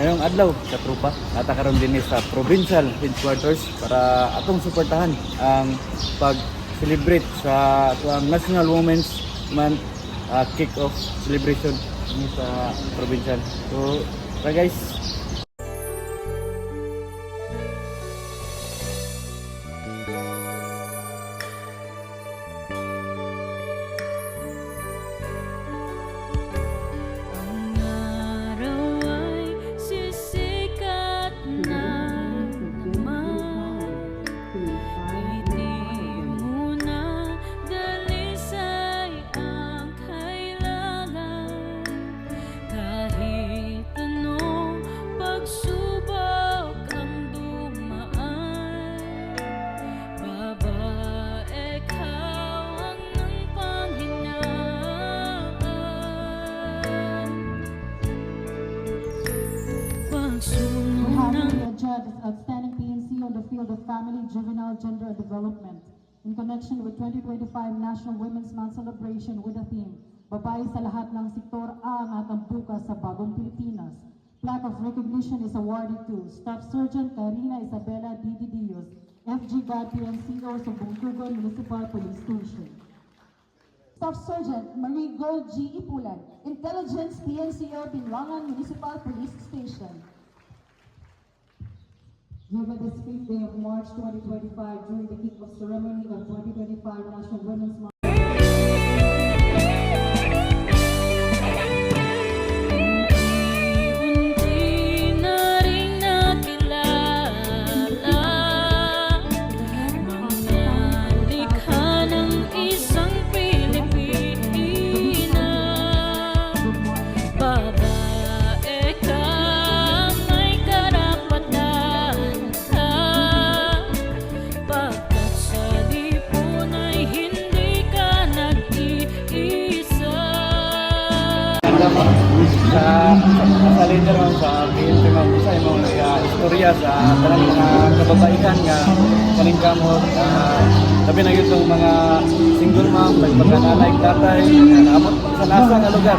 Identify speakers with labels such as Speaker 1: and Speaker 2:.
Speaker 1: ngayong adlaw sa trupa natakaroon din ni sa provincial headquarters para atong suportahan ang pag-celebrate sa atong National Women's Month uh, kick-off celebration ni sa provincial. So, tara guys,
Speaker 2: Pagsunod
Speaker 3: We have
Speaker 2: ng
Speaker 3: here judge as outstanding PNC on the field of family, juvenile, gender, and development in connection with 2025 National Women's Month celebration with the theme, Babae sa lahat ng sektor ang atang bukas sa bagong Pilipinas. Plaque of recognition is awarded to Staff Sergeant Karina Isabela D. Dios, FG GAD PNCO sa Bungkugon Municipal Police Station.
Speaker 4: Staff Sergeant Marie Gold G. Ipulan, Intelligence PNCO Binwangan Municipal Police Station.
Speaker 3: Given this fifth day of March 2025 during the kick-off ceremony of 2025 National Women's Month.
Speaker 2: Sa
Speaker 1: sa leader mo sa PNP ma'am sa imong uh, istorya sa tanang mga kababaihan nga kaning kamot uh, labi na gyud tong mga single mom may pagkanalay tatay nga naabot sa nasa nga lugar